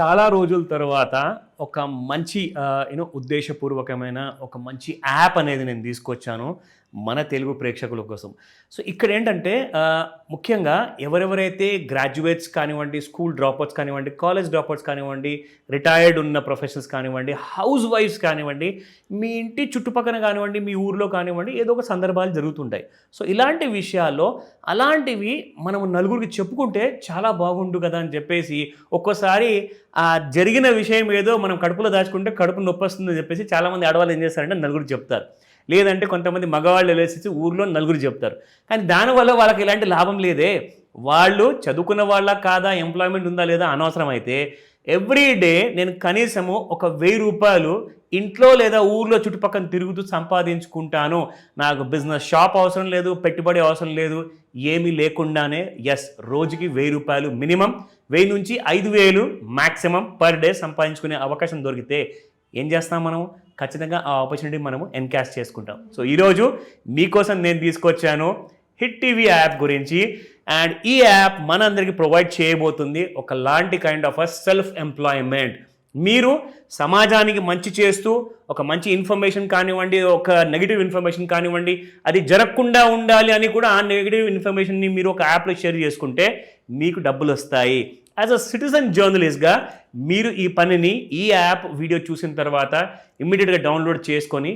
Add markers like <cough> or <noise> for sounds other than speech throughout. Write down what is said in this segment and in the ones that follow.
చాలా రోజుల తర్వాత ఒక మంచి యూనో ఉద్దేశపూర్వకమైన ఒక మంచి యాప్ అనేది నేను తీసుకొచ్చాను మన తెలుగు ప్రేక్షకుల కోసం. సో ఇక్కడ ఏంటంటే ముఖ్యంగా ఎవరెవరైతే గ్రాడ్యుయేట్స్ కానివ్వండి స్కూల్ డ్రాప్అవుట్స్ కానివ్వండి కాలేజ్ డ్రాప్అవుట్స్ కానివ్వండి రిటైర్డ్ ఉన్న ప్రొఫెషనల్స్ కానివ్వండి హౌస్ వైఫ్స్ కానివ్వండి మీ ఇంటి చుట్టుపక్కన కానివ్వండి మీ ఊర్లో కానివ్వండి ఏదో ఒక సందర్భాలు జరుగుతుంటాయి. సో ఇలాంటి విషయాల్లో అలాంటివి మనం నలుగురికి చెప్పుకుంటే చాలా బాగుండు కదా అని చెప్పేసి ఒక్కోసారి ఆ జరిగిన విషయం ఏదో మనం కడుపులో దాచుకుంటే కడుపు నొప్పి వస్తుందని చెప్పేసి చాలామంది ఆడవాళ్ళు ఏం చేస్తారంటే నలుగురు చెప్తారు. లేదంటే కొంతమంది మగవాళ్ళు వెళ్ళేసి ఊర్లో నలుగురు చెప్తారు. కానీ దానివల్ల వాళ్ళకి ఎలాంటి లాభం లేదే. వాళ్ళు చదువుకున్న వాళ్ళ కాదా ఎంప్లాయ్మెంట్ ఉందా లేదా అనవసరం అయితే ఎవ్రీ డే నేను కనీసము ఒక వెయ్యి రూపాయలు ఇంట్లో లేదా ఊర్లో చుట్టుపక్కల తిరుగుతూ సంపాదించుకుంటాను. నాకు బిజినెస్ షాప్ అవసరం లేదు పెట్టుబడి అవసరం లేదు ఏమీ లేకుండానే ఎస్ రోజుకి వెయ్యి రూపాయలు మినిమం. వెయ్యి నుంచి ఐదు వేలు మ్యాక్సిమం పర్ డే సంపాదించుకునే అవకాశం దొరికితే ఏం చేస్తాం మనం? ఖచ్చితంగా ఆ ఆపర్చునిటీ మనము ఎన్కాష్ చేసుకుంటాం. సో ఈరోజు మీకోసం నేను తీసుకొచ్చాను హిట్ టీవీ యాప్ గురించి. అండ్ ఈ యాప్ మనందరికీ ప్రొవైడ్ చేయబోతుంది ఒక లాంటి kind of a self employment. మీరు సమాజానికి మంచి చేస్తూ ఒక మంచి ఇన్ఫర్మేషన్ కానివ్వండి ఒక నెగిటివ్ ఇన్ఫర్మేషన్ కానివ్వండి అది జరగకుండా ఉండాలి అని కూడా ఆ నెగిటివ్ ఇన్ఫర్మేషన్ని మీరు ఒక యాప్లో షేర్ చేసుకుంటే మీకు డబ్బులు వస్తాయి యాజ్ అ సిటిజన్ జర్నలిస్ట్గా మీరు ఈ పనిని ఈ యాప్ వీడియో చూసిన తర్వాత ఇమ్మీడియట్గా డౌన్లోడ్ చేసుకొని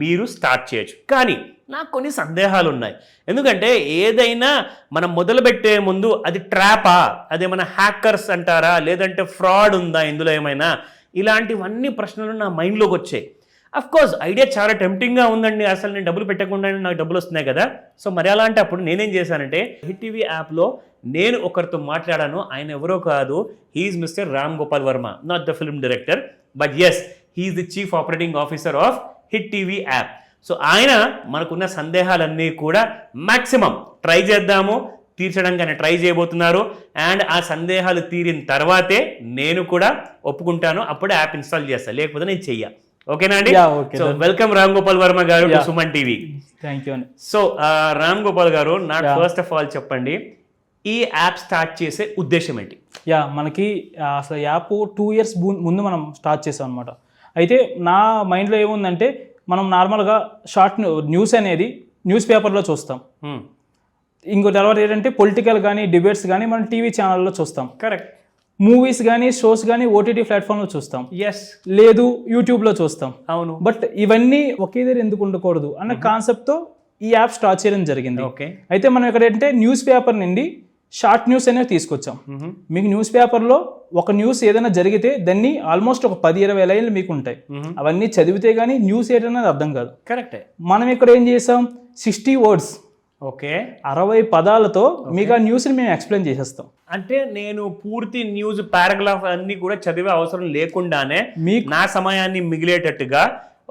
మీరు స్టార్ట్ చేయొచ్చు. కానీ నాకు కొన్ని సందేహాలు ఉన్నాయి ఎందుకంటే ఏదైనా మనం మొదలుపెట్టే ముందు అది ట్రాపా అదేమైనా హ్యాకర్స్ అంటారా లేదంటే ఫ్రాడ్ ఉందా ఇందులో ఏమైనా? ఇలాంటివన్నీ ప్రశ్నలు నా మైండ్లోకి వచ్చాయి. అఫ్ కోర్స్ ఐడియా చాలా టెంప్టింగ్గా ఉందండి. అసలు నేను డబ్బులు పెట్టకుండా నాకు డబ్బులు వస్తున్నాయి కదా. సో మరి అలాంటి అప్పుడు నేనేం చేశానంటే హిట్ టీవీ యాప్లో నేను ఒకరితో మాట్లాడాను. ఆయన ఎవరో కాదు. He is mister Ram Gopal Varma not the film director but yes he is the chief operating officer of hit TV app so ఆయన మనకున్న సందేహాలన్నీ కూడా మ్యాక్సిమం ట్రై చేద్దాము తీర్చడానికి ఆయన ట్రై చేయబోతున్నారు. అండ్ ఆ సందేహాలు తీరిన తర్వాతే నేను కూడా ఒప్పుకుంటాను అప్పుడే యాప్ ఇన్స్టాల్ చేస్తాను లేకపోతే నేను చెయ్య. ఓకేనా అండి? So. Welcome Ram Gopal Varma garu. Suman TV thank you అండి సో రామ్ గోపాల్ గారు నాకు. ఫస్ట్ ఆఫ్ ఆల్ చెప్పండి ఈ యాప్ స్టార్ట్ చేసే ఉద్దేశం ఏంటి? యా మనకి అసలు యాప్ టూ ఇయర్స్ ముందు మనం స్టార్ట్ చేసాం అనమాట అయితే నా మైండ్లో ఏముందంటే మనం నార్మల్గా షార్ట్ న్యూస్ అనేది న్యూస్ పేపర్లో చూస్తాం. ఇంకో తర్వాత ఏంటంటే పొలిటికల్ కానీ డిబేట్స్ కానీ మనం టీవీ ఛానల్లో చూస్తాం. కరెక్ట్. మూవీస్ కానీ షోస్ కానీ ఓటీటీ ప్లాట్ఫామ్లో చూస్తాం. ఎస్ లేదు యూట్యూబ్లో చూస్తాం. అవును. బట్ ఇవన్నీ ఒకే దగ్గర ఎందుకు ఉండకూడదు అన్న కాన్సెప్ట్తో ఈ యాప్ స్టార్ట్ చేయడం జరిగింది. ఓకే. అయితే మనం ఇక్కడ ఏంటంటే న్యూస్ పేపర్ నుండి షార్ట్ న్యూస్ అనేవి తీసుకొచ్చాం. మీకు న్యూస్ పేపర్లో ఒక న్యూస్ ఏదైనా జరిగితే దాన్ని ఆల్మోస్ట్ ఒక పది ఇరవై లైన్లు మీకు ఉంటాయి. అవన్నీ చదివితే కానీ న్యూస్ ఏంటనేది అర్థం కాదు. కరెక్టే. మనం ఇక్కడ ఏం చేసాం? Sixty words okay. అరవై పదాలతో మీకు ఆ న్యూస్ని మేము ఎక్స్ప్లెయిన్ చేసేస్తాం. అంటే నేను పూర్తి న్యూస్ పారాగ్రాఫ్ అన్ని కూడా చదివే అవసరం లేకుండానే మీకు నా సమయాన్ని మిగిలేటట్టుగా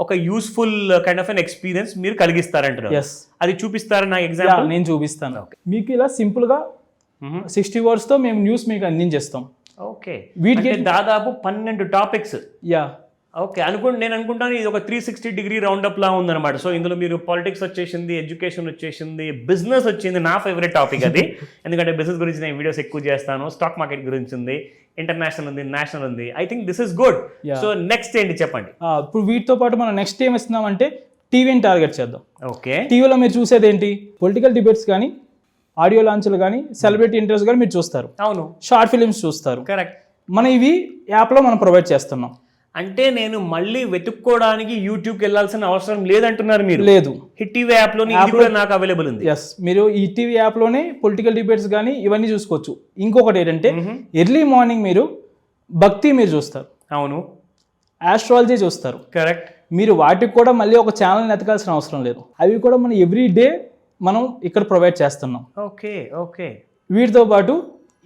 ఒక useful kind of an experience మీరు కలిగిస్తారంటారు అది చూపిస్తారా నా ఎగ్జాంపుల్ నేను చూపిస్తాను. మీకు ఇలా సింపుల్గా సిక్స్టీ వర్డ్స్తో మేము న్యూస్ మీకు అందించేస్తాం. ఓకే. వీటికి దాదాపు పన్నెండు టాపిక్స్. యా. ఓకే అనుకుంటే నేను అనుకుంటాను ఇది ఒక three sixty degree round up లా ఉందన్నమాట. సో ఇందులో మీరు పాలిటిక్స్ వచ్చేసింది ఎడ్యుకేషన్ వచ్చేసింది బిజినెస్ వచ్చింది నా ఫేవరెట్ టాపిక్ అది. <laughs> ఎందుకంటే బిజినెస్ గురించి నేను వీడియోస్ ఎక్కువ చేస్తాను స్టాక్ మార్కెట్ గురించి ఉంది ఇంటర్నేషనల్ ఉంది నేషనల్ ఉంది. I think this is good. So next ఏంటి చెప్పండి? ఇప్పుడు వీటితో పాటు మనం నెక్స్ట్ ఏం ఇస్తున్నామంటే టీవీని టార్గెట్ చేద్దాం. ఓకే. టీవీలో మీరు చూసేది ఏంటి? పొలిటికల్ డిబేట్స్ కానీ ఆడియో లాంచ్లు కానీ సెలబ్రిటీ ఇంటర్వ్యూస్ కానీ మీరు చూస్తారు. అవును. షార్ట్ ఫిలిమ్స్ చూస్తారు. కరెక్ట్. మన ఇవి యాప్లో మనం ప్రొవైడ్ చేస్తున్నాం. అంటే నేను మళ్ళీ వెతుక్కోవడానికి యూట్యూబ్కి వెళ్ళాల్సిన అవసరం లేదంటున్నారు మీరు. లేదు. హిట్ టీవీ ఇది కూడా నాకు అవైలబుల్ ఉంది. ఎస్ మీరు ఈ టీవీ యాప్లోనే పొలిటికల్ డిబేట్స్ కానీ ఇవన్నీ చూసుకోవచ్చు. ఇంకొకటి ఏంటంటే ఎర్లీ మార్నింగ్ మీరు భక్తి మీరు చూస్తారు. అవును. ఆస్ట్రాలజీ చూస్తారు. కరెక్ట్. మీరు వాటికి కూడా మళ్ళీ ఒక ఛానల్ని ఎతకాల్సిన అవసరం లేదు. అవి కూడా మనం ఎవ్రీ డే మనం ఇక్కడ ప్రొవైడ్ చేస్తున్నాం. ఓకే ఓకే వీటితో పాటు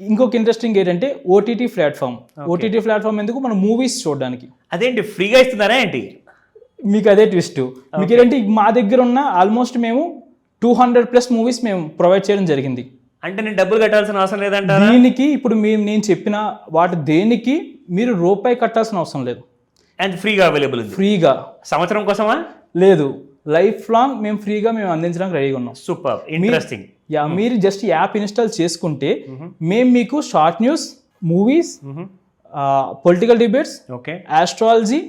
ఇంకొక ఇంట్రెస్టింగ్ ఏంటంటే ఓటీటీ ప్లాట్ఫామ్ ఓటీటీ ప్లాట్ఫామ్ ఎందుకు? మనం మూవీస్ చూడడానికి. అదేంటి ఫ్రీగా ఇస్తున్నారా ఏంటి? మీకు అదే ట్విస్ట్ మీకు ఏంటంటే మా దగ్గర ఉన్న ఆల్మోస్ట్ మేము టూ హండ్రెడ్ ప్లస్ మూవీస్ మేము ప్రొవైడ్ చేయడం జరిగింది. అంటే నేను డబ్బులు కట్టాల్సిన అవసరం లేదంటారా? దీనికి ఇప్పుడు మేము నేను చెప్పిన వాటి దేనికి మీరు రూపాయి కట్టాల్సిన అవసరం లేదు. అండ్ ఫ్రీగా అవైలబుల్ ఫ్రీగా సంవత్సరం కోసమా? లేదు. లైఫ్ లాంగ్ మేము ఫ్రీగా మేము అందించడానికి రెడీగా ఉన్నాం. Super interesting. యా మీరు జస్ట్ యాప్ ఇన్స్టాల్ చేసుకుంటే మేము. మీకు short news movies political debates okay. Astrology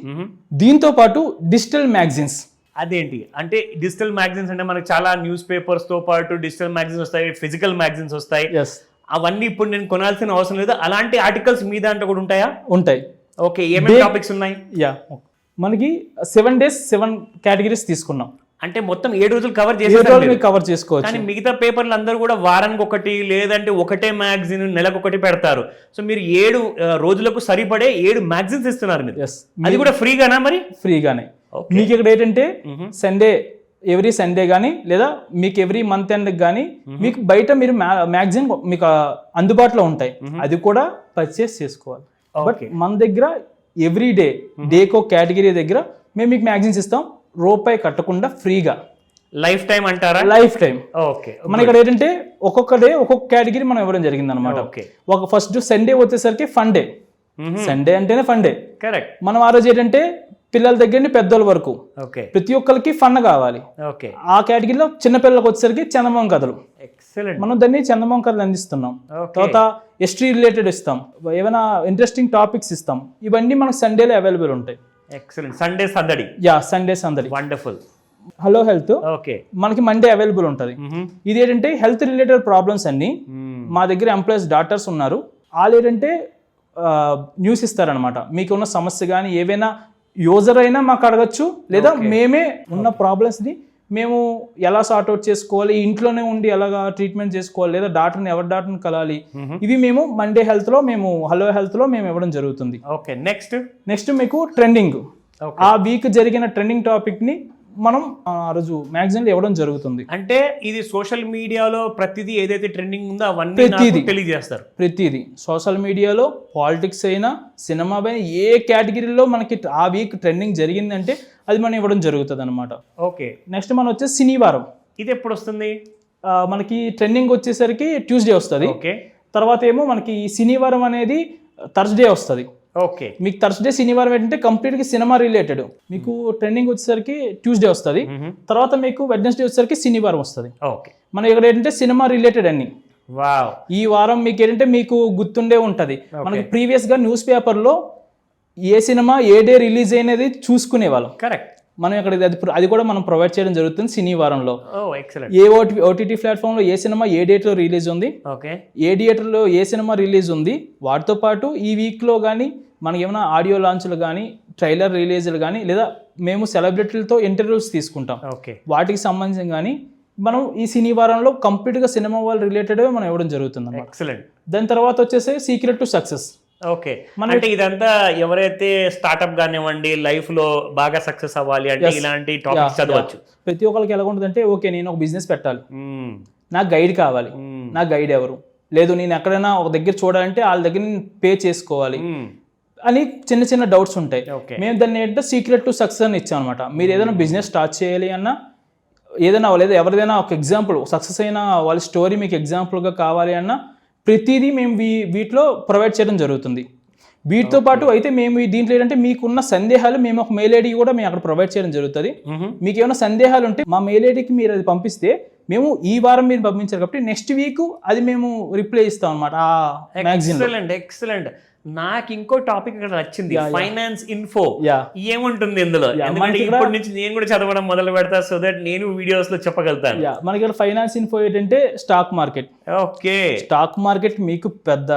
దీంతో పాటు డిజిటల్ మ్యాగజైన్స్. అదేంటి? అంటే డిజిటల్ మ్యాగజైన్స్ అంటే మనకి చాలా న్యూస్ పేపర్స్తో పాటు డిజిటల్ మ్యాగజైన్స్ వస్తాయి ఫిజికల్ మ్యాగజైన్స్ వస్తాయి. అవన్నీ ఇప్పుడు నేను కొనాల్సిన అవసరం లేదు. అలాంటి ఆర్టికల్స్ మీ దాంట్లో కూడా ఉంటాయా? ఉంటాయి. ఓకే ఏమేమి టాపిక్స్ ఉన్నాయి? యా. మనకి సెవెన్ డేస్ సెవెన్ కేటగిరీస్ తీసుకున్నాం. అంటే మొత్తం ఏడు రోజులు కవర్. మీకు కవర్ చేసుకోవచ్చు. కానీ మిగతా పేపర్లు అందరూ కూడా వారానికి ఒకటి లేదంటే ఒకటే మ్యాగజిన్ నెలకు ఒకటి పెడతారు. సో మీరు ఏడు రోజులకు సరిపడే ఏడు మ్యాగజిన్స్ ఇస్తున్నారు మీరు. అది కూడా ఫ్రీగానా మరి? ఫ్రీగానే. మీకు ఇక్కడ ఏంటంటే సండే ఎవ్రీ సండే కానీ లేదా మీకు ఎవ్రీ మంత్ ఎండ్ కానీ మీకు బయట మీరు మ్యాగజైన్ మీకు అందుబాటులో ఉంటాయి. అది కూడా పర్చేస్ చేసుకోవాలి. బట్. మన దగ్గర ఎవ్రీ డే డేకో కేటగిరీ దగ్గర మేము మీకు మ్యాగజైన్స్ ఇస్తాం. రూపాయి కట్టకుండా ఫ్రీగా. లైఫ్ టైం అంటారా? లైఫ్ టైం ఓకే మన ఇక్కడ ఏంటంటే ఒక్కొక్క డే ఒక్కొక్క కేటగిరీ మనం ఇవ్వడం జరిగింది అనమాట ఓకే. ఒక ఫస్ట్ సండే వచ్చేసరికి ఫన్ డే సండే అంటేనే ఫన్ డే కరెక్ట్. మనం ఆ రోజు ఏంటంటే పిల్లల దగ్గర నుండి పెద్దోళ్ళ వరకు. ప్రతి ఒక్కరికి ఫన్ కావాలి. ఓకే. ఆ కేటగిరీలో చిన్నపిల్లలకు వచ్చేసరికి చందమామ కథలు. మనం దాన్ని చందమామ కథలు అందిస్తున్నాం తర్వాత హిస్టరీ రిలేటెడ్ ఇస్తాం. ఏమైనా ఇంట్రెస్టింగ్ టాపిక్స్ ఇస్తాం. ఇవన్నీ మనకు సండేలో అవైలబుల్ ఉంటాయి. ఎక్సలెంట్ సండే సందడి. యా సండేస్ అందరి వండర్ఫుల్ హలో హెల్త్ ఓకే మనకి మండే అవైలబుల్ ఉంటుంది. ఇది ఏంటంటే హెల్త్ రిలేటెడ్ ప్రాబ్లమ్స్ అన్ని మా దగ్గర ఎంప్లాయీస్ డాక్టర్స్ ఉన్నారు. వాళ్ళు ఏంటంటే న్యూస్ ఇస్తారనమాట మీకు ఉన్న సమస్య కానీ ఏవైనా యూజర్ అయినా మాకు అడగచ్చు. లేదా మేమే ఉన్న ప్రాబ్లమ్స్ని మేము ఎలా సార్ట్ అవుట్ చేసుకోవాలి ఇంట్లోనే ఉండి ఎలాగా ట్రీట్మెంట్ చేసుకోవాలి లేదా డాక్టర్ని ఎవరి డాక్టర్ని కలాలి ఇవి మేము మండే హెల్త్లో మేము హలో హెల్త్లో మేము ఇవ్వడం జరుగుతుంది. ఓకే నెక్స్ట్ నెక్స్ట్ మీకు ట్రెండింగ్. ఆ వీక్ జరిగిన ట్రెండింగ్ టాపిక్ని మనం ఆ రోజు మ్యాగజైన్లో ఇవ్వడం జరుగుతుంది. అంటే ఇది సోషల్ మీడియాలో ప్రతిదీ ఏదైతే ట్రెండింగ్ ఉందో అవన్నీ ప్రతిదీ. నాకు తెలియజేస్తారు. ప్రతిదీ. సోషల్ మీడియాలో పాలిటిక్స్ అయినా సినిమా పైన ఏ కేటగిరీలో మనకి ఆ వీక్ ట్రెండింగ్ జరిగిందంటే అది మనం ఇవ్వడం జరుగుతుంది అనమాట ఓకే. నెక్స్ట్ మనం వచ్చేసి శనివారం. ఇది ఎప్పుడు వస్తుంది? ఆ, మనకి ట్రెండింగ్ వచ్చేసరికి ట్యూస్డే వస్తుంది. ఓకే. తర్వాత ఏమో మనకి ఈ శనివారం అనేది థర్స్డే వస్తుంది. ఓకే. మీకు థర్స్డే శనివారం ఏంటంటే కంప్లీట్గా సినిమా రిలేటెడ్ మీకు ట్రెండింగ్ వచ్చేసరికి ట్యూస్డే వస్తుంది. తర్వాత మీకు వెడ్నెస్డే వచ్చేసరికి శనివారం వస్తుంది. ఓకే. మనం ఇక్కడ ఏంటంటే సినిమా రిలేటెడ్ అన్ని. వావ్. ఈ వారం మీకు ఏంటంటే మీకు గుర్తుండే ఉంటది. మనకి ప్రీవియస్గా న్యూస్ పేపర్లో ఏ సినిమా ఏ డే రిలీజ్ అయినది చూసుకునే వాళ్ళం కరెక్ట్ మనం ఇక్కడ అది అది కూడా మనం ప్రొవైడ్ చేయడం జరుగుతుంది ఓ ఎక్సలెంట్ ఏ ఓటీ ఓటీటీ ప్లాట్ఫామ్లో ఏ సినిమా ఏ డేట్లో రిలీజ్ ఉంది ఏ థియేటర్లో ఏ సినిమా రిలీజ్ ఉంది వాటితో పాటు ఈ వీక్లో కానీ మనకి ఏమైనా ఆడియో లాంచ్లు కానీ ట్రైలర్ రిలీజ్లు కానీ లేదా మేము సెలబ్రిటీలతో ఇంటర్వ్యూస్ తీసుకుంటాం. ఓకే. వాటికి సంబంధించి కానీ మనం ఈ శనివారంలో కంప్లీట్గా సినిమా వాళ్ళు రిలేటెడ్ మనం ఇవ్వడం జరుగుతుంది ఎక్సలెంట్ దాని తర్వాత వచ్చేసి సీక్రెట్ టు సక్సెస్ ఓకే. అంటే ఇదంతా ఎవరైతే స్టార్ట్అప్ కానివ్వండి లైఫ్లో బాగా సక్సెస్ అవ్వాలి అంటే ఇలాంటి టాపిక్స్ చదవచ్చు. ప్రతి ఒక్కరికి ఎలా ఉంటుందంటే ఓకే నేను ఒక బిజినెస్ పెట్టాలి. మ్మ్. నాకు గైడ్ కావాలి. మ్మ్. నా గైడ్ ఎవరు? లేదు నేను ఎక్కడైనా ఒక దగ్గర చూడాలంటే వాళ్ళ దగ్గర నేను పే చేసుకోవాలి. మ్మ్. అని చిన్న చిన్న డౌట్స్ ఉంటాయి. మేము దాన్ని ఏంటంటే సీక్రెట్ టు సక్సెస్ అని ఇచ్చాం అనమాట మీరు ఏదైనా బిజినెస్ స్టార్ట్ చేయాలి అన్నా ఏదైనా లేదా ఎవరిదైనా ఒక ఎగ్జాంపుల్ సక్సెస్ అయిన వాళ్ళ స్టోరీ మీకు ఎగ్జాంపుల్గా కావాలి అన్నా ప్రతిదీ మేము వీ వీటిలో ప్రొవైడ్ చేయడం జరుగుతుంది. వీటితో పాటు అయితే మేము దీంట్లో ఏంటంటే మీకున్న సందేహాలు మేము ఒక మెయిల్ ఐడి కూడా మేము అక్కడ ప్రొవైడ్ చేయడం జరుగుతుంది. మీకు ఏమైనా సందేహాలు ఉంటే మా మెయిల్ ఐడికి మీరు అది పంపిస్తే మేము ఈ వారం మీరు పంపించారు కాబట్టి నెక్స్ట్ వీక్ అది మేము రిప్లై ఇస్తాం అనమాట ఎక్సలెంట్ ఎక్సలెంట్. నాకు ఇంకో టాపిక్ ఇక్కడ నచ్చింది. ఫైనాన్స్ ఇన్ఫో ఏముంటుంది ఇందులో? ఇప్పటి నుంచి నేను కూడా చదవడం మొదలు పెడతా సో దట్ నేను వీడియోస్లో చెప్పగలుగుతాను. యా మనకి ఇక్కడ ఫైనాన్స్ ఇన్ఫో ఏంటంటే stock market okay stock market మీకు పెద్ద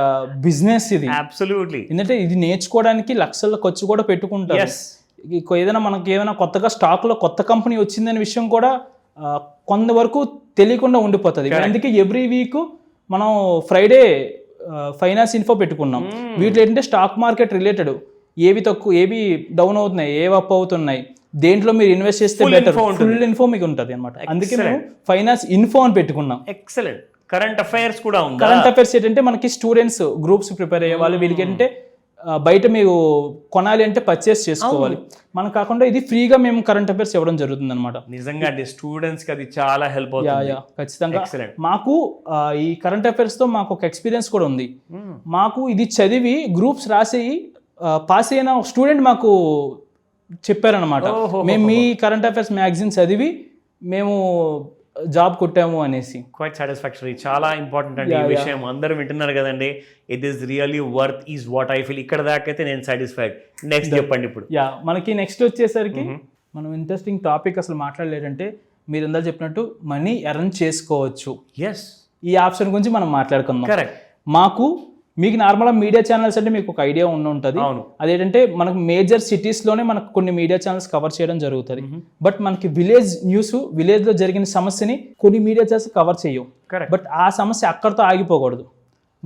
బిజినెస్ ఇది. అబ్సల్యూట్లీ ఎందుకంటే ఇది నేర్చుకోవడానికి లక్షల ఖర్చు కూడా పెట్టుకుంటారు. ఏదైనా మనకి ఏమైనా కొత్తగా స్టాక్లో కొత్త కంపెనీ వచ్చిందనే విషయం కూడా కొంతవరకు తెలియకుండా ఉండిపోతుంది. అందుకే ఎవ్రీ వీక్ మనం ఫ్రైడే ఫైనాన్స్ ఇన్ఫో పెట్టుకున్నాం. వీటిలో ఏంటంటే స్టాక్ మార్కెట్ రిలేటెడ్ ఏవి తక్కువ ఏవి డౌన్ అవుతున్నాయి ఏవి అప్ అవుతున్నాయి దేంట్లో మీరు ఇన్వెస్ట్ చేస్తే బెటర్. ఫుల్ ఇన్ఫో మీకు ఉంటుంది అనమాట అందుకే మేము ఫైనాన్స్ ఇన్ఫో అని పెట్టుకున్నాం. ఎక్సలెంట్ కరెంట్ అఫైర్స్ కూడా ఉందా? కరెంట్ అఫైర్స్ ఏంటంటే మనకి స్టూడెంట్స్ గ్రూప్స్ ప్రిపేర్ అయ్యే వాళ్ళు వీళ్ళకి ఏంటంటే బయట మీరు కొనాలి అంటే పర్చేస్ చేసుకోవాలి. మనం కాకుండా ఇది ఫ్రీగా మేము కరెంట్ అఫైర్స్ ఇవ్వడం జరుగుతుంది అనమాట నిజంగా అండి స్టూడెంట్స్కి అది చాలా హెల్ప్ అవుతుంది. ఖచ్చితంగా. మాకు ఈ కరెంట్ అఫైర్స్తో మాకు ఒక ఎక్స్పీరియన్స్ కూడా ఉంది. మాకు ఇది చదివి గ్రూప్స్ రాసి పాస్ అయిన స్టూడెంట్ మాకు చెప్పారనమాట. మేము మీ కరెంట్ అఫైర్స్ మ్యాగజైన్ చదివి మేము జాబ్ కొట్టాము అనేసి. క్వైట్ సాటిస్ఫాక్టరీ చాలా ఇంపార్టెంట్ అండి ఈ. విషయం. అందరూ వింటున్నారు కదండి. It is really worth is what I feel ఇక్కడ దాకా అయితే నేను సాటిస్ఫైడ్ నెక్స్ట్ చెప్పండి ఇప్పుడు. యా మనకి నెక్స్ట్ వచ్చేసరికి మనం ఇంట్రెస్టింగ్ టాపిక్ అసలు మాట్లాడలేదంటే మీరు ఇందాక చెప్పినట్టు మనీ ఎర్న్ చేసుకోవచ్చు. ఎస్ ఈ ఆప్షన్ గురించి మనం మాట్లాడుకుందాం. కరెక్ట్ మాకు మీకు నార్మల్గా మీడియా ఛానల్స్ అంటే మీకు ఒక ఐడియా ఉండి ఉంటుంది. అవును. అదేంటంటే మనకు మేజర్ సిటీస్లోనే మనకు కొన్ని మీడియా ఛానల్స్ కవర్ చేయడం జరుగుతుంది. బట్ మనకి విలేజ్ న్యూస్ విలేజ్లో జరిగిన సమస్యని కొన్ని మీడియా ఛానల్స్ కవర్ చేయవు. బట్ ఆ సమస్య అక్కడితో ఆగిపోకూడదు.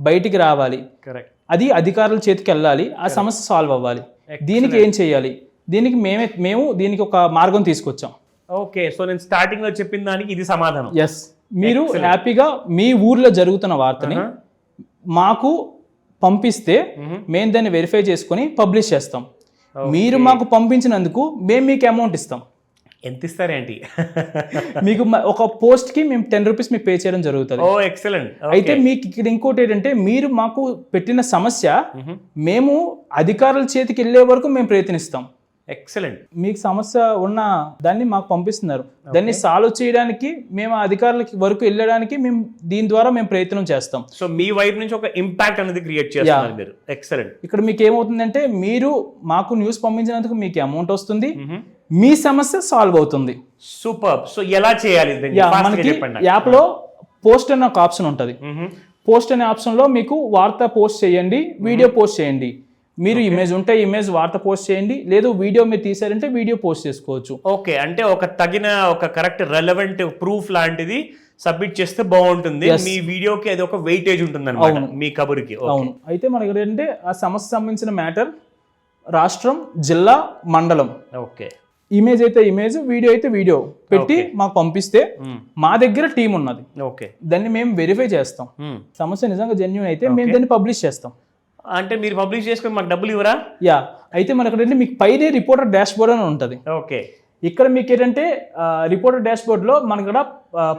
బయటికి రావాలి. కరెక్ట్ అది అధికారుల చేతికి వెళ్ళాలి. ఆ సమస్య సాల్వ్ అవ్వాలి. దీనికి ఏం చేయాలి? దీనికి మేమే మేము దీనికి ఒక మార్గం తీసుకొచ్చాం. ఓకే సో నేను స్టార్టింగ్లో చెప్పిన దానికి ఇది సమాధానం. ఎస్ మీరు హ్యాపీగా మీ ఊర్లో జరుగుతున్న వార్తని Uh-huh. మాకు పంపిస్తే. మేము. దాన్ని వెరిఫై చేసుకొని పబ్లిష్ చేస్తాం. మీరు మాకు పంపించినందుకు మేము మీకు అమౌంట్ ఇస్తాం. ఎంత ఇస్తారేంటి? <laughs> మీకు ఒక పోస్ట్కి మేము టెన్ రూపీస్ మీకు పే చేయడం జరుగుతుంది. ఓ ఎక్సలెంట్ అయితే మీకు ఇక్కడ ఇంకోటి ఏంటంటే మీరు మాకు పెట్టిన సమస్య మేము అధికారుల చేతికి వెళ్ళే వరకు మేము ప్రయత్నిస్తాం. ఎక్సలెంట్. మీకు సమస్య ఉన్న దాన్ని మాకు పంపిస్తున్నారు. దాన్ని సాల్వ్ చేయడానికి మేము అధికారులకి వరకు వెళ్ళడానికి మేము దీని ద్వారా మేము ప్రయత్నం చేస్తాం. సో మీ వైపు నుంచి ఒక ఇంపాక్ట్ అనేది క్రియేట్ చేస్తున్నారు మీరు. ఎక్సలెంట్ ఇక్కడ మీకు ఏమవుతుందంటే మీరు మాకు న్యూస్ పంపించినందుకు మీకు అమౌంట్ వస్తుంది. మీ సమస్య సాల్వ్ అవుతుంది. సూపర్ సో ఎలా చేయాలి మనకి యాప్లో పోస్ట్ అనే ఒక ఆప్షన్ ఉంటుంది. పోస్ట్ అనే ఆప్షన్లో మీకు వార్త పోస్ట్ చేయండి వీడియో పోస్ట్ చేయండి. మీరు ఇమేజ్ ఉంటే ఇమేజ్ వార్త పోస్ట్ చేయండి లేదు వీడియో మీరు తీసారంటే వీడియో పోస్ట్ చేసుకోవచ్చు. ఓకే అంటే ఒక తగిన ఒక కరెక్ట్ రెలవెంట్ ప్రూఫ్ లాంటిది సబ్మిట్ చేస్తే బాగుంటుంది. మీ వీడియోకి అది ఒక వెయిటేజ్ ఉంటుంది అనమాట మీ కబుర్కి. అవును. అయితే మనకి ఏంటంటే ఆ సమస్య సంబంధించిన మ్యాటర్ రాష్ట్రం జిల్లా మండలం. ఓకే ఇమేజ్ అయితే ఇమేజ్ వీడియో అయితే వీడియో పెట్టి మాకు పంపిస్తే మా దగ్గర టీం ఉన్నది. ఓకే దాన్ని మేము వెరిఫై చేస్తాం. సమస్య నిజంగా జెన్యున్ అయితే మేము దాన్ని పబ్లిష్ చేస్తాం. అంటే మీరు పబ్లిష్ చేసుకుని మాకు డబ్బులు ఇవ్వరా? యా. అయితే మనకి ఏంటంటే మీకు పైనే రిపోర్టర్ డాష్ బోర్డ్ అని ఉంటుంది. ఓకే. ఇక్కడ మీకు ఏంటంటే రిపోర్టర్ డాష్ బోర్డ్లో మనకి ఇక్కడ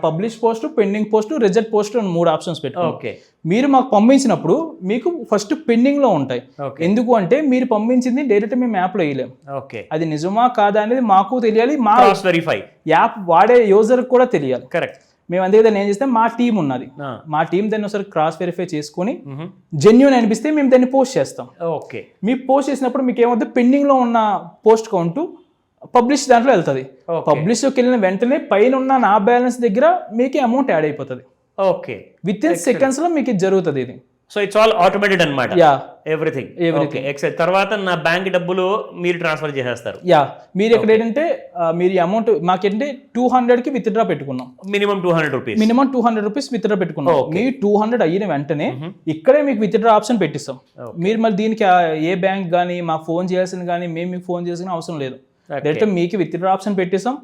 publish post pending post result post అని మూడు ఆప్షన్స్ పెట్టుకోండి ఓకే. మీరు మాకు పంపించినప్పుడు మీకు ఫస్ట్ పెండింగ్లో ఉంటాయి. ఎందుకు అంటే మీరు పంపించింది డైరెక్ట్ మేము యాప్లో వేయలేం. ఓకే. అది నిజమా కాదా అనేది మాకు తెలియాలి మా వెరిఫై యాప్ వాడే యూజర్కి కూడా తెలియాలి. కరెక్ట్ మేము అందుకే దాన్ని ఏం చేస్తే మా టీం ఉన్నది. మా టీం దాన్ని ఒకసారి క్రాస్ వెరిఫై చేసుకొని. జెన్యున్ అనిపిస్తే మేము దాన్ని పోస్ట్ చేస్తాం. ఓకే. మీ పోస్ట్ చేసినప్పుడు మీకు ఏమవుతుంది? పెండింగ్లో ఉన్న పోస్ట్ కౌంట్ పబ్లిష్ దాంట్లో వెళ్తుంది. పబ్లిష్లోకి వెళ్ళిన వెంటనే పైన ఉన్న నా బ్యాలెన్స్ దగ్గర మీకు అమౌంట్ యాడ్ అయిపోతుంది. ఓకే. విత్ ఇన్ సెకండ్స్లో మీకు ఇది జరుగుతుంది ఇది. సో ఇట్స్ ఆల్ ఆటోమేటెడ్ అనమాట యా ఎవ్రీథింగ్ ఓకే ఎక్సెల్ తర్వాత నా బ్యాంక్ డబ్బులు మీరు ట్రాన్స్ఫర్ చేసేస్తారు. యా మీరు ఇక్కడ ఏంటంటే మీరు అమౌంట్ మాకేంటే టూ హండ్రెడ్కి విత్డ్రా పెట్టుకున్నాం. Minimum two hundred rupees minimum two hundred rupees withdraw పెట్టుకున్నాం. మీ టూ హండ్రెడ్ అయిన వెంటనే ఇక్కడే మీకు విత్డ్రా ఆప్షన్ పెట్టిస్తాం. మీరు మళ్ళీ దీనికి ఏ బ్యాంక్ కానీ మాకు ఫోన్ చేయాల్సింది కానీ మేము మీకు ఫోన్ చేయాల్సిన అవసరం లేదు. డైరెక్ట్ మీకు విత్డ్రా ఆప్షన్ పెట్టేస్తాం.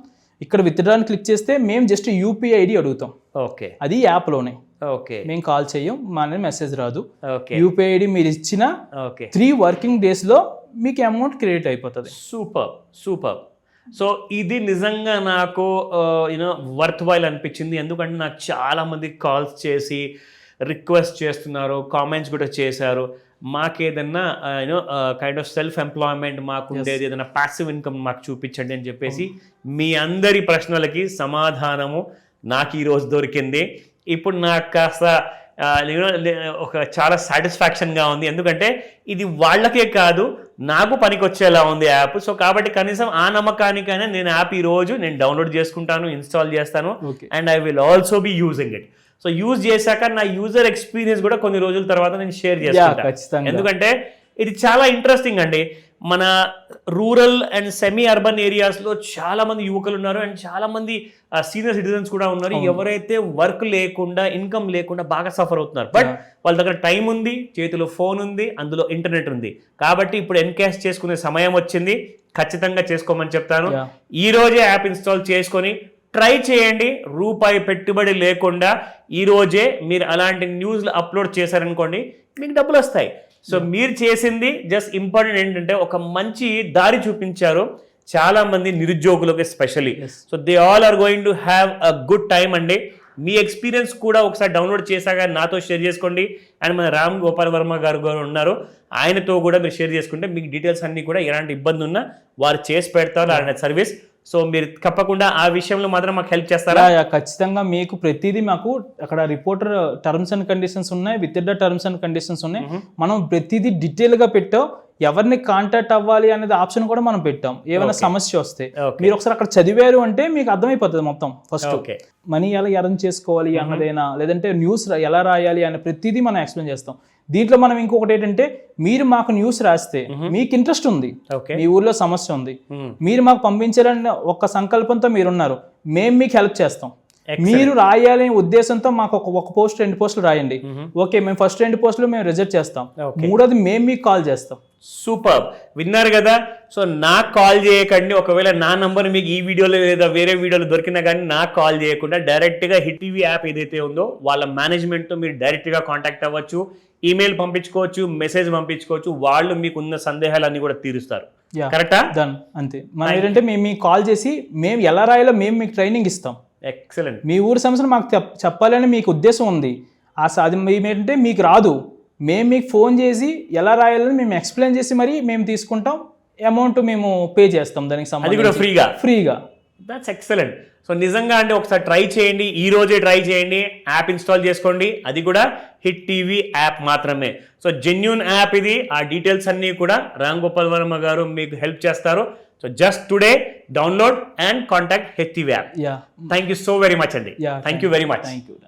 ఇక్కడ విత్డ్రాని క్లిక్ చేస్తే మేము జస్ట్ యూపీఐ ఐడి అడుగుతాం. ఓకే అది యాప్లోనే ఓకే. మేము కాల్ చేయం మా మెసేజ్ రాదు. ఓకే. యూపీఐ ఐడి మీరు ఇచ్చిన ఓకే. త్రీ వర్కింగ్ డేస్లో మీకు అమౌంట్ క్రియేట్ అయిపోతుంది. Super super. సో ఇది నిజంగా నాకు యూనో వర్త్ వైల్ అనిపించింది. ఎందుకంటే నాకు చాలా మంది కాల్స్ చేసి రిక్వెస్ట్ చేస్తున్నారు కామెంట్స్ కూడా చేశారు. మాకేదన్నా you know kind of self employment మాకు ఉండేది ఏదైనా ప్యాసివ్ ఇన్కమ్ మాకు చూపించండి అని చెప్పేసి మీ అందరి ప్రశ్నలకి సమాధానము నాకు ఈరోజు దొరికింది. ఇప్పుడు నాకు కాస్త ఒక చాలా సాటిస్ఫాక్షన్గా ఉంది. ఎందుకంటే ఇది వాళ్ళకే కాదు నాకు పనికొచ్చేలా ఉంది యాప్. సో కాబట్టి కనీసం ఆ నమ్మకానికైనా నేను యాప్ ఈ రోజు నేను డౌన్లోడ్ చేసుకుంటాను ఇన్స్టాల్ చేస్తాను and I will also be using it. So use చేశాక నా యూజర్ ఎక్స్పీరియన్స్ కూడా కొన్ని రోజుల తర్వాత నేను షేర్ ఖచ్చితంగా. ఎందుకంటే ఇది చాలా ఇంట్రెస్టింగ్ అండి. మన రూరల్ అండ్ సెమీ అర్బన్ ఏరియాస్లో చాలా మంది యువకులు ఉన్నారు అండ్ చాలా మంది సీనియర్ సిటిజన్స్ కూడా ఉన్నారు. ఎవరైతే వర్క్ లేకుండా ఇన్కమ్ లేకుండా బాగా సఫర్ అవుతున్నారు. బట్ వాళ్ళ దగ్గర టైం ఉంది చేతిలో ఫోన్ ఉంది అందులో ఇంటర్నెట్ ఉంది. కాబట్టి ఇప్పుడు ఎన్కాష్ చేసుకునే సమయం వచ్చింది. ఖచ్చితంగా చేసుకోమని చెప్తాను. ఈ రోజే యాప్ ఇన్స్టాల్ చేసుకొని ట్రై చేయండి. రూపాయి పెట్టుబడి లేకుండా ఈ రోజే మీరు అలాంటి న్యూస్లు అప్లోడ్ చేశారనుకోండి మీకు డబ్బులు వస్తాయి. సో మీరు చేసింది జస్ట్ ఇంపార్టెంట్ ఏంటంటే ఒక మంచి దారి చూపించారు. చాలా మంది నిరుద్యోగులకు especially. So they all are going to have a good time అండి మీ ఎక్స్పీరియన్స్ కూడా ఒకసారి డౌన్లోడ్ చేశాక నాతో షేర్ చేసుకోండి. అండ్ మన రామ్ గోపాల్ వర్మ గారు గారు ఉన్నారు. ఆయనతో కూడా మీరు షేర్ చేసుకుంటే మీకు డీటెయిల్స్ అన్నీ కూడా ఎలాంటి ఇబ్బంది ఉన్నా వారు చేసి పెడతారు. ఆయన సర్వీస్ సో మీరు తప్పకుండా ఆ విషయంలో మాత్రం మాకు హెల్ప్ చేస్తారా? ఖచ్చితంగా మీకు ప్రతిదీ మాకు అక్కడ రిపోర్టర్ టర్మ్స్ అండ్ కండిషన్స్ ఉన్నాయి with the terms and conditions ఉన్నాయి. మనం ప్రతిదీ డీటెయిల్గా పెట్టాం. ఎవరిని కాంటాక్ట్ అవ్వాలి అనేది ఆప్షన్ కూడా మనం పెట్టాం. ఏమైనా సమస్య వస్తే. మీరు ఒకసారి అక్కడ చదివారు అంటే మీకు అర్థమైపోతుంది మొత్తం ఫస్ట్ ఓకే మనీ ఎలా ఎర్న్ చేసుకోవాలి అన్నదైనా లేదంటే న్యూస్ ఎలా రాయాలి అనే ప్రతిదీ మనం ఎక్స్ప్లెయిన్ చేస్తాం. దీంట్లో మనం ఇంకొకటి ఏంటంటే మీరు మాకు న్యూస్ రాస్తే మీకు ఇంట్రెస్ట్ ఉంది. మీ ఊర్లో సమస్య ఉంది. మీరు మాకు పంపించాలని ఒక సంకల్పంతో మీరున్నారు. మేము మీకు హెల్ప్ చేస్తాం. మీరు రాయాలనే ఉద్దేశంతో మాకు ఒక ఒక పోస్ట్ రెండు పోస్టులు రాయండి. ఓకే మేము ఫస్ట్ రెండు పోస్టులు మేము రిజెక్ట్ చేస్తాం. మూడోది మేము మీకు కాల్ చేస్తాం. సూపర్. విన్నారు కదా? సో నాకు కాల్ చేయకండి. ఒకవేళ నా నంబర్ మీకు ఈ వీడియోలో లేదా వేరే వీడియోలో దొరికినా కానీ నాకు కాల్ చేయకుండా డైరెక్ట్గా హిట్ టీవీ యాప్ ఏదైతే ఉందో వాళ్ళ మేనేజ్మెంట్తో మీరు డైరెక్ట్గా కాంటాక్ట్ అవ్వచ్చు. ఈమెయిల్ పంపించుకోవచ్చు మెసేజ్ పంపించుకోవచ్చు. వాళ్ళు మీకు ఉన్న సందేహాలన్నీ కూడా తీరుస్తారు. కరెక్టా డన్ అంతే. మనం ఏంటంటే మేము మీకు కాల్ చేసి మేము ఎలా రాయాలో మేము మీకు ట్రైనింగ్ ఇస్తాం. ఎక్సలెంట్ మీ ఊరి సమస్యను మాకు చెప్- చెప్పాలని మీకు ఉద్దేశం ఉంది. ఆ స- అది మేము ఏంటంటే మీకు రాదు. మేము మీకు ఫోన్ చేసి ఎలా రాయాలని మేము ఎక్స్ప్లెయిన్ చేసి మరి మేము తీసుకుంటాం. అమౌంట్ మేము పే చేస్తాం దానికి అది కూడా సంబంధించి. ఫ్రీగా? ఫ్రీగా. దట్స్ ఎక్సలెంట్ సో నిజంగా అంటే ఒకసారి ట్రై చేయండి. ఈ రోజే ట్రై చేయండి. యాప్ ఇన్స్టాల్ చేసుకోండి. అది కూడా హిట్ టీవీ యాప్ మాత్రమే. సో జెన్యున్ యాప్ ఇది. ఆ డీటెయిల్స్ అన్నీ కూడా రామ్ గోపాల్ వర్మ గారు మీకు హెల్ప్ చేస్తారు. So just today, download and contact HTV app. Yeah. Thank you so very much, Andy. Yeah. Thank, thank you very much. Thank you.